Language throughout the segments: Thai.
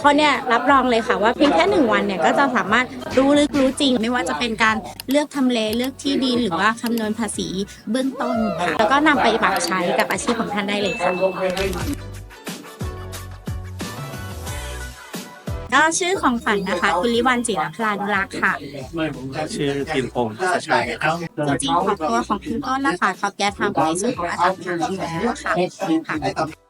เพราะเนี่ยรับรองเลยค่ะว่าเพียงแค่หนึ่งวันเนี่ยก็จะสามารถรู้ลึกรู้จริง ไม่ว่าจะเป็นการเลือกทำเลเลือกที่ดินหรือว่าคำนวณภาษีเบื้องต้นค่ะแล้วก็นำไปปรับใช้กับอาชีพของท่านได้เลยค่ะก็ชื่อของฝันนะคะกุลิวันจิรพลานุรักษ์ค่ะ ชื่อพินพงศ์ชัชัยครับจริงๆของตัวของคุณต้นนะคะเขาแก้ทำในส่วนของอสังหาริมทรัพย์ค่ะค่ะ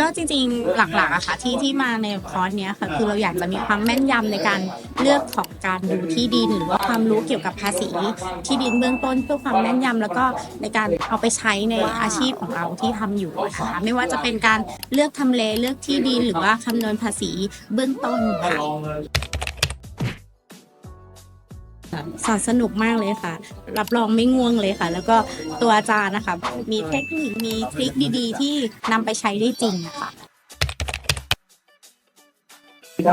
ก็จริงๆหลักๆอะค่ะที่ที่มาในคอร์สเนี้ยค่ะคือเราอยากจะมีความแม่นยำในการเลือกของการดูที่ดินหรือว่าความรู้เกี่ยวกับภาษีที่ดินเบื้องต้นเพื่อความแม่นยำแล้วก็ในการเอาไปใช้ในอาชีพของเราที่ทำอยู่นะคะไม่ว่าจะเป็นการเลือกทำเลเลือกที่ดินหรือว่าคำนวณภาษีเบื้องต้นค่ะ สอนสนุกมากเลยค่ะ รับรองไม่ง่วงเลยค่ะ แล้วก็ตัวอาจารย์นะคะ มีเทคนิคมีทริคดีๆ ที่นำไปใช้ได้จริงนะคะ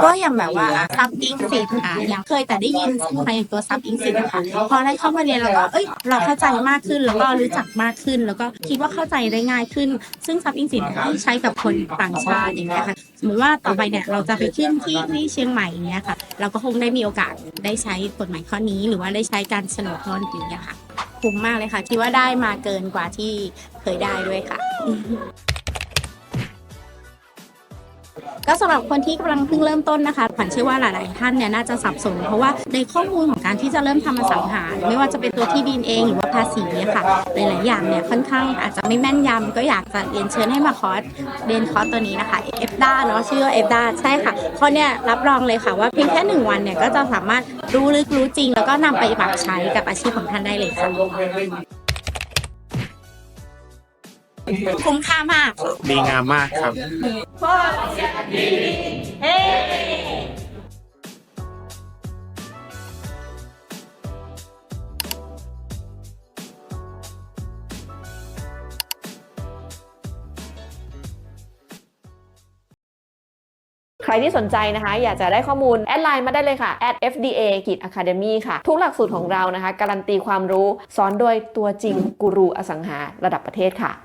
ก็อย่างแบบว่าซับอิงสิทอะอย่างเคยแต่ได้ยินใช่ไหมอย่างตัวซับอิงสิทนะคะพอได้เข้ามาเรียนแล้วก็เอ้ยเราเข้าใจมากขึ้นแล้วก็รู้จักมากขึ้น แล้วก็คิดว่าเข้าใจได้ง่ายขึ้น ซึ่งซับอิงสิทใช้กับคนต่างชาติอย่างเงี้ยค่ะสมมติว่าต่อไปเนี่ยเราจะไปขึ้นที่ที่เชียงใหม่อย่างเงี้ยค่ะ เราก็คงได้มีโอกาสได้ใช้กฎหมายข้อนี้ หรือว่าได้ใช้การโฉนดทอนี้เงี้ยค่ะคุ้มมากเลยค่ะคิดว่าได้มาเกินกว่าที่เคยได้ด้วยค่ะ ก็สำหรับคนที่กำลังเพิ่งเริ่มต้นนะคะขวัญเชื่อว่าหลาย ๆ ท่านเนี่ยน่าจะสับสน เพราะว่าในข้อมูลของการที่จะเริ่มทำอสังหาไม่ว่าจะเป็นตัวที่ดินเองหรือว่าภาษีเนี่ยค่ะหลาย ๆ อย่างเนี่ยค่อนข้างอาจจะไม่แม่นยำก็อยากจะเรียนเชิญให้มาคอร์สเรียนคอร์สตัวนี้นะคะเอฟด้าเนาะชื่อเอฟด้าใช่ค่ะเพราะเนี่ยรับรองเลยค่ะว่าเพียงแค่หนึ่งวันเนี่ยก็จะสามารถรู้ลึกรู้จริง แล้วก็นำไปปรับใช้กับอาชีพของท่านได้เลยค่ะ คุ้มค่ามาก ดีงามมากครับ ใครที่สนใจนะคะ อยากจะได้ข้อมูล แอดไลน์มาได้เลยค่ะ @fda ขีด academy ค่ะ ทุกหลักสูตรของเรานะคะ การันตีความรู้ สอนโดยตัวจริงกูรูอสังหาระดับประเทศค่ะ